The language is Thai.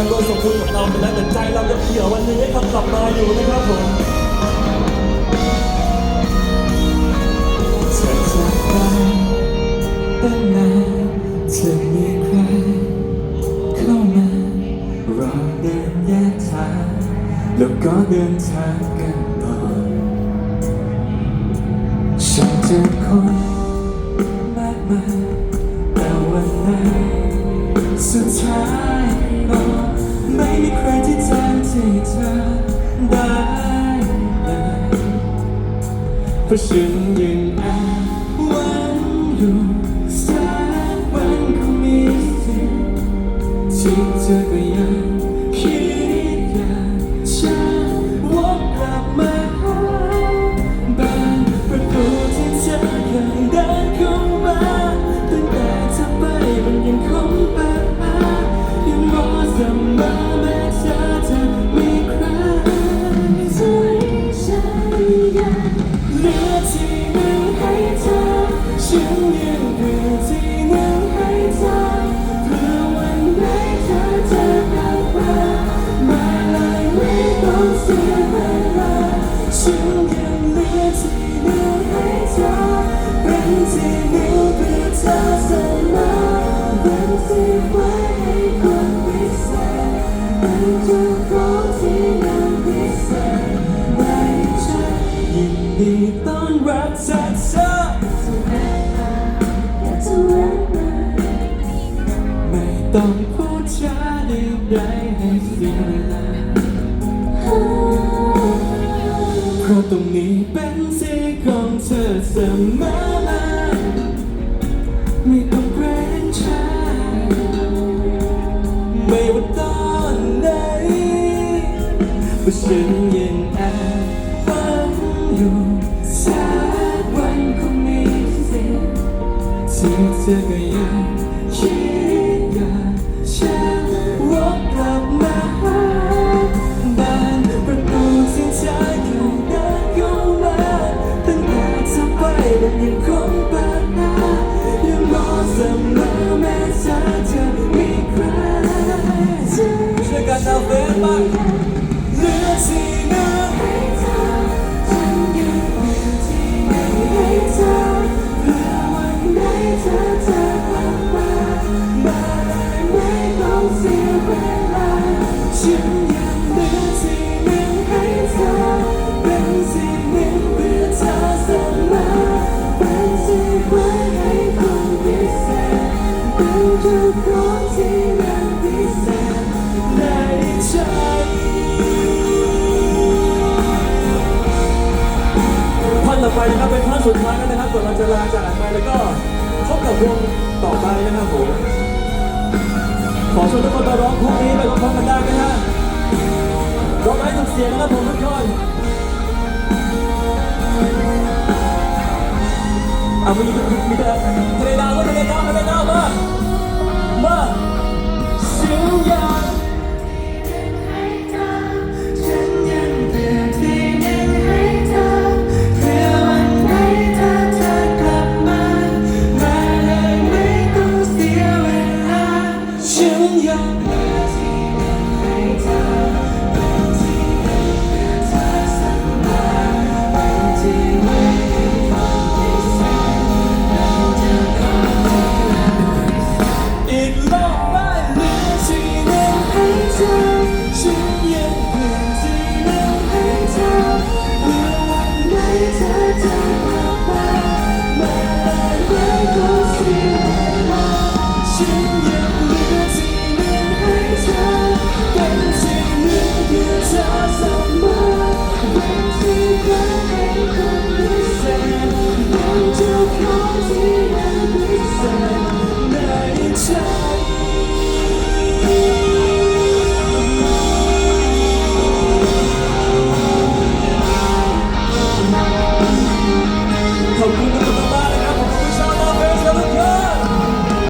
นั้นโดนส่งคุณกับเราไปแล้วแต่ใจเรายังเขียววันนึงให้คำกลับมาอยู่นะครับผมเธอจากไปตั้งนานเธอมีใครเข้ามารอเดินแยกทางแล้วก็เดินทางกันต่อฉันเจอคนมากมายแต่วันนั้นสุดท้าย เพราะฉั ต้องพูดจาใดๆให้เสียเวลาเพราะตรงนี้เป็นที่ของเธอเสมอมา ตอนไหนว่าฉันยังแอบฝันอยู่สักวันคงมีสิ่งที่เธอก็ยังคิดอยากฉันวกกลับมาบ้านประตูที่เธอเคยเดินเข้ามาตั้งแต่เธอไปมันยังคงเปิดมายังรอเสมอแม้เธอ ไปนะครับเป็นท่อนสุดท้ายแล้วนะครับก่อนเราจะลาจากไปแล้วก็พบกับวงต่อไปนะครับผมขอชวนทุกคนมาร้องพรุ่งนี้ไปพร้อมๆกันได้ไหมฮะร้องให้สุดเสียงนะครับผมทุกคนเอามีมีแต่ทะเลดาวก็ทะเลดาว